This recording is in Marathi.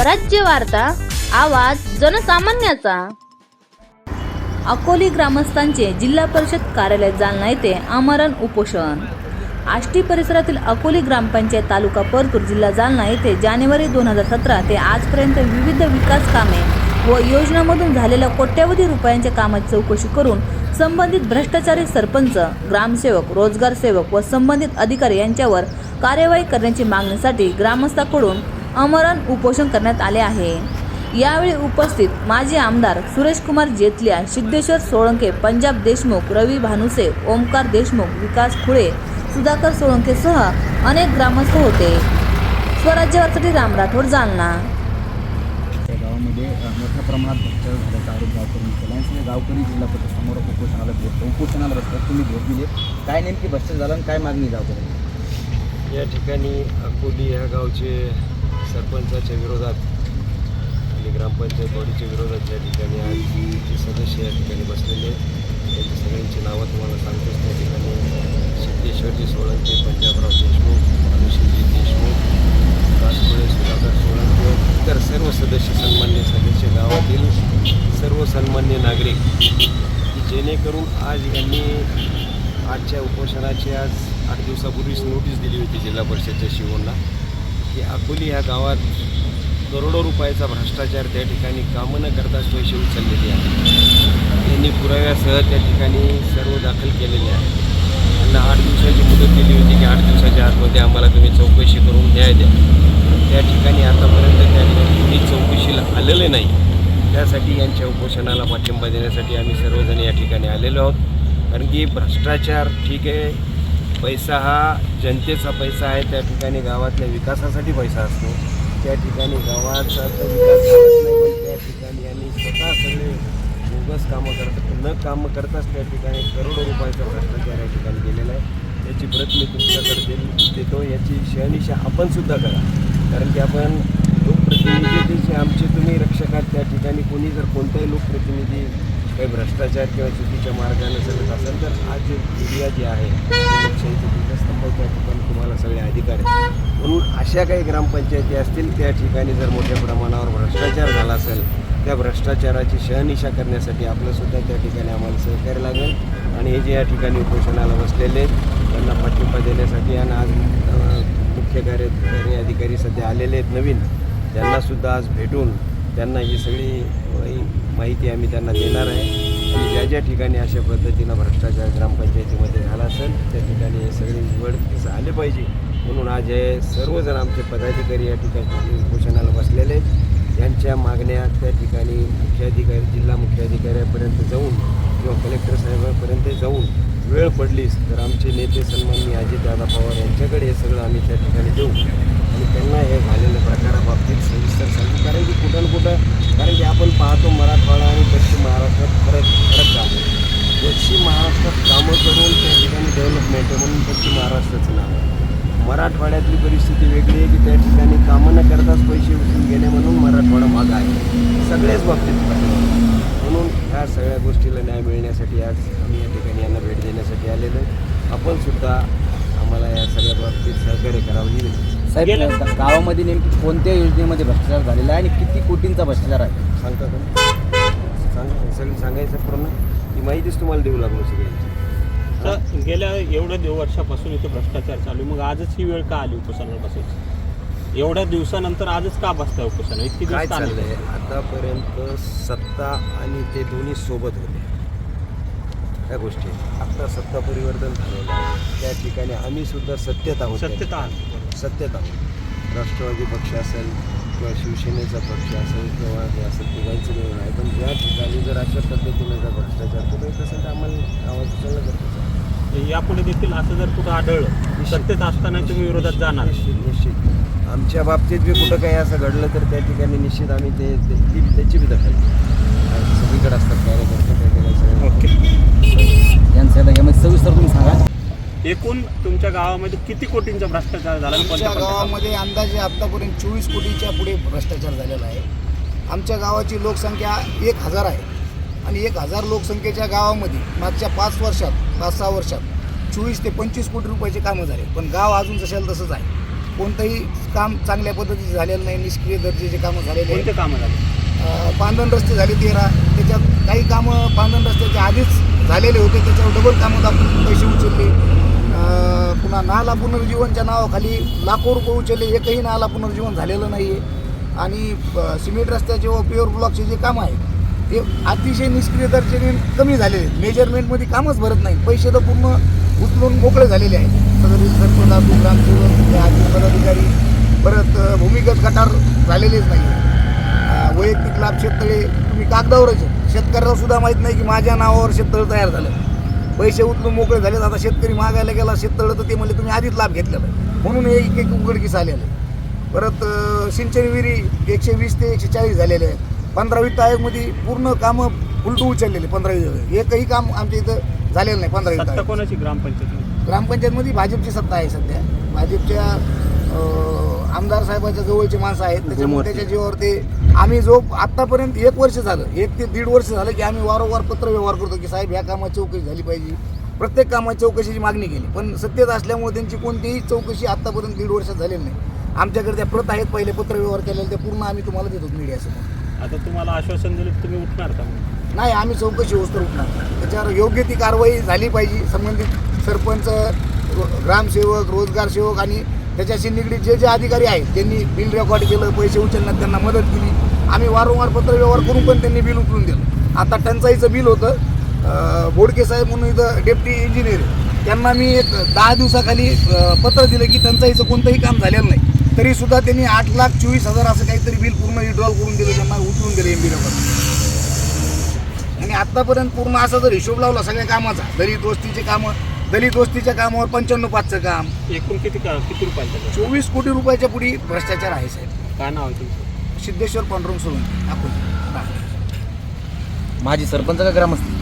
स्वराज्य वार्ता आवाज जनसामान्याचा. अकोली ग्रामस्थांचे जिल्हा परिषद कार्यालय जालना येथे आमरण उपोषण. आष्टी परिसरातील अकोली ग्रामपंचायत तालुका परतूर जिल्हा जालना येथे जानेवारी दोन हजार सतरा ते आजपर्यंत विविध विकास कामे व योजनामधून झालेल्या कोट्यवधी रुपयांच्या कामाची चौकशी करून संबंधित भ्रष्टाचारी सरपंच ग्रामसेवक रोजगार सेवक व संबंधित अधिकारी यांच्यावर कार्यवाही करण्याची मागणीसाठी ग्रामस्थाकडून अमरण उपोषण करण्यात आले आहे. यावेळी उपस्थित माजी आमदार सुरेशकुमार जेतलिया सिद्धेश्वर सोळंके पंजाब देशमुख रवी भानुसे ओमकार देशमुख विकास खुळे सुधाकर सोळंकेसह अनेक ग्रामस्थ होते. स्वराज्यासाठी राम राठोड जालना. त्या गावामध्ये मोठ्या प्रमाणात भ्रष्टाचार झाल्याचा आरोप गावकऱ्यांनी केला आणि सगळे गावकरी जिल्हा परिषद समोर उपोषणाला भेट उपोषणाला बसतात तुम्ही भेट दिली. काय नेमकी भ्रष्टाचार झाला आणि काय मागणी गावकऱ्यांची? या ठिकाणी अकोली ह्या गावचे सरपंचाच्या विरोधात आणि ग्रामपंचायत बॉडीच्या विरोधात या ठिकाणी आज जे सदस्य या ठिकाणी बसलेले आहेत त्यांची सगळ्यांची नावं तुम्हाला सांगतोच त्या ठिकाणी सिद्धेश्वरजी सोळंके पंजाबराव देशमुख अनुषीजी देशमुख राजपुळे सुधाकर सोळंके इतर सर्व सदस्य सन्मान्य सदस्य गावातील सर्व सन्मान्य नागरिक की जेणेकरून आज यांनी आजच्या उपोषणाची आज आठ दिवसापूर्वीच नोटीस दिली होती जिल्हा परिषदच्या शिवोंना की अकोली ह्या गावात करोडो रुपयाचा भ्रष्टाचार त्या ठिकाणी कामं न करताच पैसे उचललेले आहेत त्यांनी पुराव्यासह त्या ठिकाणी सर्व दाखल केलेले आहे. त्यांना आठ दिवसाची मुदत दिली होती की आठ दिवसाच्या आतमध्ये आम्हाला तुम्ही चौकशी करून न्याय द्या. त्या ठिकाणी आतापर्यंत त्या ठिकाणी कुणी चौकशीला आलेले नाही. त्यासाठी यांच्या उपोषणाला पाठिंबा देण्यासाठी आम्ही सर्वजण या ठिकाणी आलेलो आहोत. कारण की भ्रष्टाचार ठीक आहे पैसा हा जनतेचा पैसा आहे त्या ठिकाणी गावातल्या विकासासाठी पैसा असतो. त्या ठिकाणी गावाचा तर विकास नाही त्या ठिकाणी यांनी स्वतः सगळे बोगस कामं करतात न कामं करताच त्या ठिकाणी करोडो रुपयाचा भ्रष्टाचार या ठिकाणी गेलेला आहे. याची प्रत मी तुमच्याकडे दे- देतो. याची शहनिशा आपणसुद्धा करा. कारण की आपण लोकप्रतिनिधीचे आमचे तुम्ही रक्षकात त्या ठिकाणी कोणी जर कोणताही लोकप्रतिनिधी काही भ्रष्टाचार किंवा चुकीच्या मार्गाने चालत असेल तर आज जे मीडिया जी आहे लोकशाहीचं स्तंभ त्या ठिकाणी तुम्हाला सगळे अधिकार आहेत. म्हणून अशा काही ग्रामपंचायती असतील त्या ठिकाणी जर मोठ्या प्रमाणावर भ्रष्टाचार झाला असेल त्या भ्रष्टाचाराची शहनिशा करण्यासाठी आपलंसुद्धा त्या ठिकाणी आम्हाला सहकार्य लागेल. आणि हे जे या ठिकाणी उपोषणाला बसलेले आहेत त्यांना पाठिंबा देण्यासाठी आणि आज मुख्य कार्यकारी अधिकारी सध्या आलेले आहेत नवीन त्यांनासुद्धा आज भेटून त्यांना ही सगळी माहिती आम्ही त्यांना देणार आहे. आणि ज्या ज्या ठिकाणी अशा पद्धतीनं भ्रष्टाचार ग्रामपंचायतीमध्ये झाला असेल त्या ठिकाणी हे सगळे उघडकीस आले पाहिजे. म्हणून आज हे सर्वजण आमचे पदाधिकारी या ठिकाणी उपोषणाला बसलेले आहेत. यांच्या मागण्या त्या ठिकाणी मुख्याधिकारी जिल्हा मुख्याधिकाऱ्यापर्यंत जाऊन किंवा कलेक्टर साहेबांपर्यंत जाऊन वेळ पडलीच तर आमचे नेते सन्माननीय अजितदादा पवार यांच्याकडे हे सगळं आम्ही त्या ठिकाणी देऊ. आणि त्यांना हे झालेल्या प्रकाराबाबतीत सविस्तर सांगू कारण की कुठं न कुठं कारण की आपण पाहतो मराठवाडा आणि पश्चिम महाराष्ट्रात फरक फरक काम आहे. पश्चिम महाराष्ट्रात कामं करून त्या ठिकाणी डेव्हलपमेंट आहे म्हणून पश्चिम महाराष्ट्राचं नाव आहे. मराठवाड्यातली परिस्थिती वेगळी आहे की त्या ठिकाणी कामं न करताच पैसे उचलून घेणे म्हणून मराठवाडा मागा आहे. सगळ्याच बाबतीत म्हणून ह्या सगळ्या गोष्टीला न्याय मिळण्यासाठी आज आम्ही या ठिकाणी यांना भेट देण्यासाठी आलेलो आहे. आपण सुद्धा आम्हाला या सगळ्या बाबतीत सहकार्य करावं ही साहेब गावामध्ये नेमकी कोणत्या योजनेमध्ये भ्रष्टाचार झालेला आहे आणि किती कोटींचा भ्रष्टाचार आहे? सांगता का? सांग सगळं सांगायचं पूर्ण. ही माहितीच तुम्हाला देऊ लागलो सगळी. तर गेल्या एवढ्या दिव वर्षापासून इथे भ्रष्टाचार चालू आहे. मग आजच ही वेळ का आली उपोषणाला बसायची एवढ्या दिवसानंतर आजच का बसताय उपोषण इतकी काय दिवस का नाही चाललंय? आतापर्यंत सत्ता आणि ते दोन्ही सोबत होते. त्या गोष्टी. आता सत्ता परिवर्तन झालेलं आहे. त्या ठिकाणी आम्ही सुद्धा आहोत सत्यता सत्तेत आहोत राष्ट्रवादी पक्ष असेल किंवा शिवसेनेचा पक्ष असेल किंवा हे असेल तिघांचं मिळून आहे. पण ज्या ठिकाणी जर अशा पद्धतीनं जर भ्रष्टाचार तुम्ही तसं तर आम्हाला आवाज उचलणं गरजेचं आहे. यापुढे देखील असं जर कुठं आढळलं सत्तेत असताना तुम्ही विरोधात जाणार. निश्चित निश्चित. आमच्या बाबतीत बी कुठं काही असं घडलं तर त्या ठिकाणी निश्चित आम्ही ते त्याची बी दखल सगळीकडे असतात कार्यकर्ते ओके यांचं आता यामध्ये सविस्तर तुम्ही सांगा एकूण तुमच्या गावामध्ये किती कोटींचा भ्रष्टाचार झाला आमच्या गावामध्ये अंदाजे आत्तापर्यंत चोवीस कोटीच्या पुढे भ्रष्टाचार झालेला आहे. आमच्या गावाची लोकसंख्या एक हजार आहे. आणि एक हजार लोकसंख्येच्या गावामध्ये मागच्या पाच वर्षात पाच सहा वर्षात चोवीस ते पंचवीस कोटी रुपयाचे कामं झाले. पण गाव अजून जशाला तसंच आहे. कोणतंही काम चांगल्या पद्धतीचे झालेलं नाही. निष्क्रिय दर्जाचे कामं झालेले कोणते कामं झाले? अ, पांदन रस्ते झाले तेरा. त्याच्यात काही कामं पांदन रस्त्याच्या आधीच झालेले होते. त्याच्यावर डबल कामं दाखवून पैसे उचलले. पुन्हा नाला पुनर्जीवनच्या नावाखाली लाखो रुपये उचलले एकही नाला पुनर्जीवन झालेलं नाही आहे आणि सिमेंट रस्त्याचे व प्युअर ब्लॉकचे जे कामं आहेत ते अतिशय निष्क्रिय दर्जेने कमी झालेले आहेत. मेजरमेंटमध्ये कामच भरत नाही. पैसे तर पूर्ण उचलून मोकळे झालेले आहेत. सदरी सरपंच ग्रामसेवक पदाधिकारी परत भूमिगत गटार झालेलेच नाही आहे वैयक्तिक लाभ शेततळे तुम्ही कागदावरच शेतकऱ्याला सुद्धा माहीत नाही की माझ्या नावावर शेततळ तयार झालं. पैसे उचलून मोकळे झाले. आता शेतकरी मागायला गेला शेततळ तर ते म्हणले तुम्ही आधीच लाभ घेतलेला आहे. म्हणून हे एक एक उघडकीस आलेलं आहे. परत सिंचन विहिरी एकशे वीस ते एकशे चाळीस झालेले आहेत. पंधरा वित्त आयोगमध्ये पूर्ण कामं उलटू उचललेले पंधरा एकही काम आमच्या इथं झालेलं नाही पंधरा वित्त आयोग कोणाची? ग्रामपंचायत ग्रामपंचायतमध्ये भाजपची सत्ता आहे सध्या. भाजपच्या आमदार साहेबाच्या जवळचे माणसं आहेत त्याच्यामुळे त्याच्या जीवावर ते आम्ही जो आत्तापर्यंत एक वर्ष झालं एक ते दीड वर्ष झालं की आम्ही वारंवार पत्र व्यवहार करतो की साहेब ह्या कामाची चौकशी झाली पाहिजे. प्रत्येक कामाची चौकशीची मागणी केली पण सत्तेत असल्यामुळे त्यांची कोणतीही चौकशी आत्तापर्यंत दीड वर्षात झालेली नाही. आमच्याकडे त्या प्रत आहेत पहिले पत्र व्यवहार केलेले ते पूर्ण आम्ही तुम्हाला देतो मीडियासमोर. आता तुम्हाला आश्वासन दिलं तुम्ही उठणार का? नाही आम्ही चौकशी होस्तर उठणार. त्याच्यावर योग्य ती कारवाई झाली पाहिजे संबंधित सरपंच ग्रामसेवक रोजगार सेवक आणि त्याच्याशी निगडीत जे जे अधिकारी आहेत त्यांनी बिल रेकॉर्ड केलं पैसे उचलण्यात त्यांना मदत केली. आम्ही वारंवार पत्रव्यवहार करून पण त्यांनी बिल उचलून दिलं. आता टंचाईचं बिल होतं. बोडके साहेब म्हणून इथं डेप्टी इंजिनियर त्यांना मी एक दहा दिवसाखाली पत्र दिलं की टंचाईचं कोणतंही काम झालेलं नाही. तरी सुद्धा त्यांनी आठ लाख चोवीस हजार असं काहीतरी बिल पूर्ण विड्रॉल करून दिलं त्यांना उचलून दिलं एम बी आणि आत्तापर्यंत पूर्ण असा जर हिशोब लावला सगळ्या कामाचा दरी दोस्तीचे कामं दलित वस्तीच्या कामावर पंच्याण्णव पाचचं काम. एकूण किती का किती रुपयांचं? चोवीस कोटी रुपयाच्या पुढे भ्रष्टाचार आहे साहेब. काय नाव आहे तुमचं? सिद्धेश्वर पांडुरंग सोळंकी. आपण माझी सरपंच का ग्रामस्थ?